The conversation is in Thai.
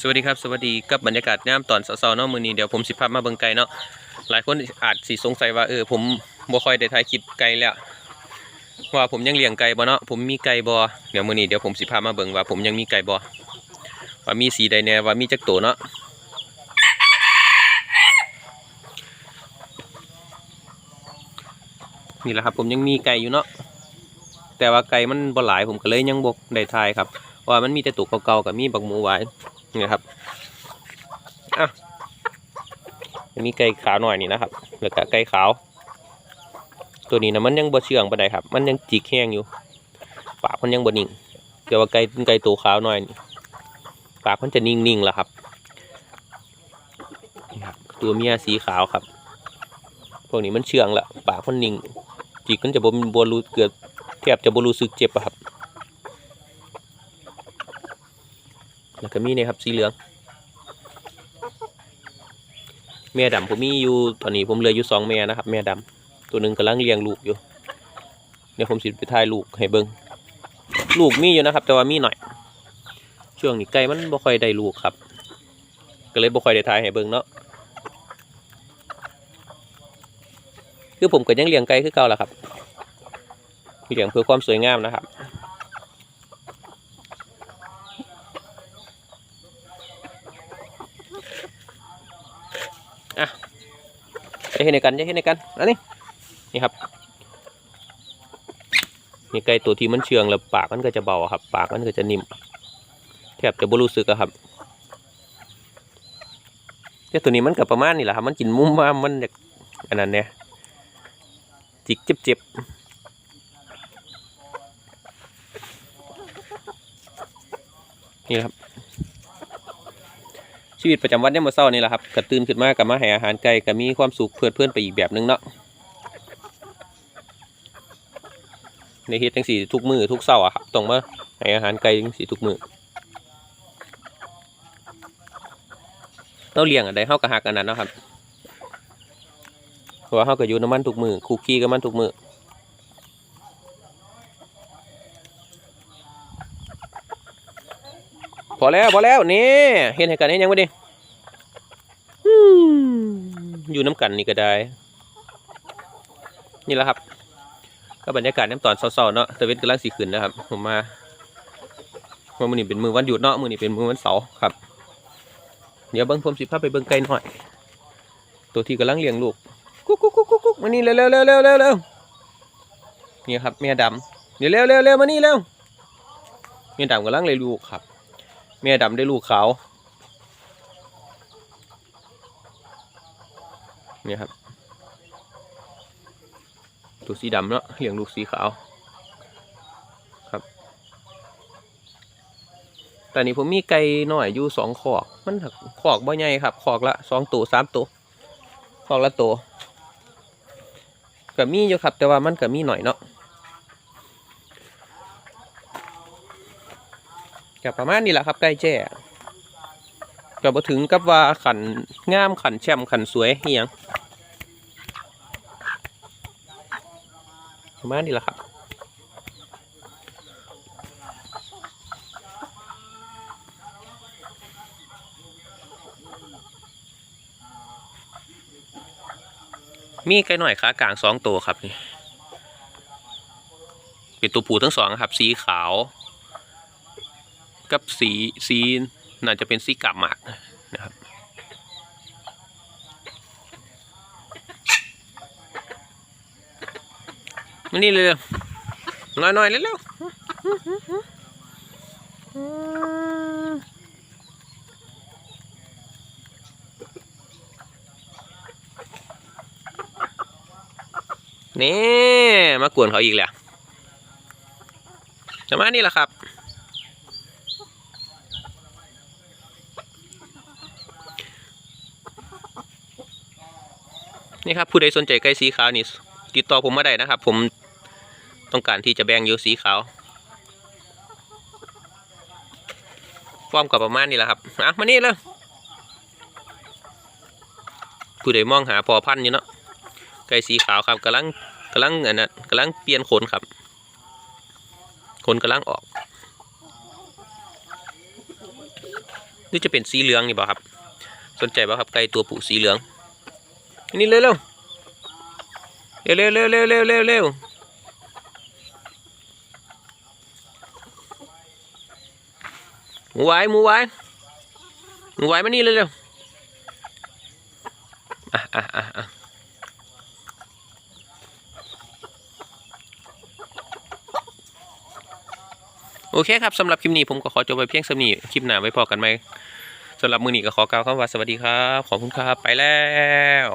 สวัสดีครับสวัสดีกับบรรยากาศน้ำตอนเสาๆเนาะมือนี้เดี๋ยวผมสิพามาเบิ่งไก่เนาะหลายคนอาจสิสงสัยว่าเออผมบ่ค่อยได้ถ่ายคลิปไก่แล้วว่าผมยังเลี้ยงไก่บ่เนาะผมมีไก่บ่เดี๋ยวมือนี้เดี๋ยวผมสิพามาเบิ่งว่าผมยังมีไก่บ่ว่ามีสีใดแน่ว่ามีจักตัวเนาะนี่แหละครับผมยังมีไก่อยู่เนาะแต่ว่าไก่มันบ่หลายผมก็เลยยังบ่ได้ถ่ายครับว่ามันมีแต่ตัวเก่าๆกับมีบักหมูไว้ นี่ครับอะมีไก่ขาวหน่อยนี่นะครับ แล้วก็ไก่ขาว ตัวนี้นะมันยังบ่เชื่องปานใดครับ มันยังจิกแห้งอยู่ ปากมันยังบ่นิ่งเกี่ยวว่าไก่ไก่ตัวขาวหน่อยนี่ปากมันจะนิ่งๆแล้วครับนี่ครับตัวเมียสีขาวครับ พวกนี้มันเชื่องละปากมันนิ่งจิกมันจะบ่บ่รู้เกิดแทบจะบ่รู้สึกเจ็บอะครับ แล้ว ก็มีเนี่ยครับสีเหลือง แม่ดำผมมีอยู่ตอนนี้ผมเหลืออยู่สองแม่นะครับแม่ดำตัวหนึ่งกำลังเลี้ยงลูกอยู่เดี๋ยวผมสิไปถ่ายลูกให้เบิ้งลูกมีอยู่นะครับ แต่ว่ามีหน่อย ช่วงนี้ไก่มันบ่ค่อยได้ลูกครับ ก็เลยบ่ค่อยได้ถ่ายให้เบิ้งเนาะคือผมก็ยังเลี้ยงไก่คือเก่าแหละครับเลี้ยงเพื่อความสวยงามนะครับ จะเห็นในกันจะเห็นในกันอันนี้นี่ครับนี่ไก่ตัวที่มันเชืองแล้วปากมันก็จะเบาครับ ปากมันก็จะนิ่มแทบจะบรู้สึกครับแต่ตัวนี้มันกับประมาณนี่แหละครับ มันกินมุมว่ามันจะอันนั้นเนี่ยจิกเจ็บเจ็บนี่ครับ ชีวิตประจำวันเนี่ยามมาเศร้านี่แหละครับกระตื่นขึ้นมากับมาให้อาหารไก่ก็มีความสุขเพลิดเพลินไปอีกแบบหนึงเนาะในเฮ็ดจังสี่ทุกมือทุกเศร้าอะครับต้องมาให้อาหารไก่จังสี่ทุกมือเราเลี้ยงอะไรเฮาก็หักอันนั้นเนาะครับเพราะว่าเฮาก็อยู่น้ำมันทุกมือคุกกี้กับมันทุกมือพอแล้วพอแล้วนี่เห็นให้กันเห็นยังไงดิอืม อยู่น้ำกันนี่ก็ได้ นี่แหละครับ ก็บรรยากาศน้ำตอนเศร้าๆเนาะตะเวนกำลังสีขึ้นนะครับ ผมมาว่ามือนี้เป็นมือวันหยุดเนาะมือนี้เป็นมือวันเสาร์ครับ เดี๋ยวเบิ้งผมสิพาไปเบิ้งไก่หน่อย ตัวที่กำลังเลี้ยงลูกกุ๊กกุ๊กกุ๊กกุ๊กมานี่เร็วเร็วเร็วเร็วเร็วเร็วนี่ครับแม่ดำเดี๋ยวเร็วเร็วเร็วมานี่เร็วแม่ดำกำลังเลยลูกครับแม่ดำได้ลูกขาว นี่ยครับ ตัวสีดำเนาะเลี้ยงลูกสีขาวครับแตอนนี้ผมมีไก่น้อยอยู่สองขอกมันขอกบ่ใหญ่ครับขอกละสองตัวสามตัวขอกละตัวก็มีอยู่ครับ แต่ว่ามันก็มีหน่อยเนาะก็ประมาณนี้แหละครับไก่แจ้ก็บ่ถึงกับว่าขันงามขันแช่มขันสวยเฮียง ประมาณนี้แหละครับมีไก่หน่อยขากลางสองตัวครับนี่เป็นตัวผู้ทั้งสองครับ สีขาว กับสีสีน่าจะเป็นสีกาบหมากนะครับ มานี่เลยน้อยๆอยเร็วๆนี่มากวนเขาอีกแล้วจะมานี่แหละครับ นี่ครับผู้ใดสนใจไก่สีขาวนี่ติดต่อผมมาได้นะครับ ผม ต้องการที่จะแบ่งอยู่สีขาวฟอร์มกับประมาณนี้แหละครับอะมานี่เลยผู้ใดมองหาพอพันอยู่เนาะไก่สีขาวครับกำลังกำลังอันนั้นกำลังเปลี่ยนขนครับขนกำลังออกหรือจะเป็นสีเหลืองนี่บ่ครับ สนใจบ่ครับไก่ตัวผู้สีเหลืองนนี่เร็วเร็วเร็วเร็วเร็วเร็วเร็วเร็วเร็วห มูไว้มูไว้มูไว้มานี่เร็วเร็วอะอะอะอะโอเคครับสำหรับคลิปนี้ผมก็ขอจบไปเพียงสำนี้คลิปหน้าไว้พอกันไหมสำหรับมือนี้ก็ขอกล่าวคำว่าสวัสดีครับ ขอบคุณครับ ไปแล้ว